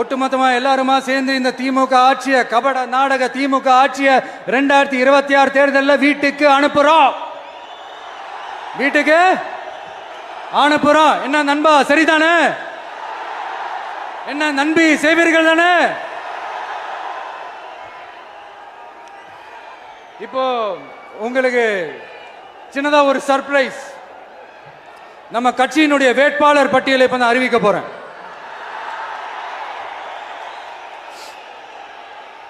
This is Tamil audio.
ஒட்டுமொத்தமா எல்லாருமா சேர்ந்து இந்த திமுக ஆட்சிய கபட நாடக திமுக ஆட்சிய ரெண்டாயிரத்தி இருபத்தி ஆறு தேர்தலில் வீட்டுக்கு அனுப்புறோம். வீட்டுக்கு அனுப்புறோம். என்ன நண்பா சரிதானே? என்ன நண்பி செய்வீர்கள் தானே? இப்போ உங்களுக்கு சின்னதா ஒரு சர்ப்ரைஸ் நம்ம கட்சியினுடைய வேட்பாளர் பட்டியலை இப்போ நான் அறிவிக்க போறேன்.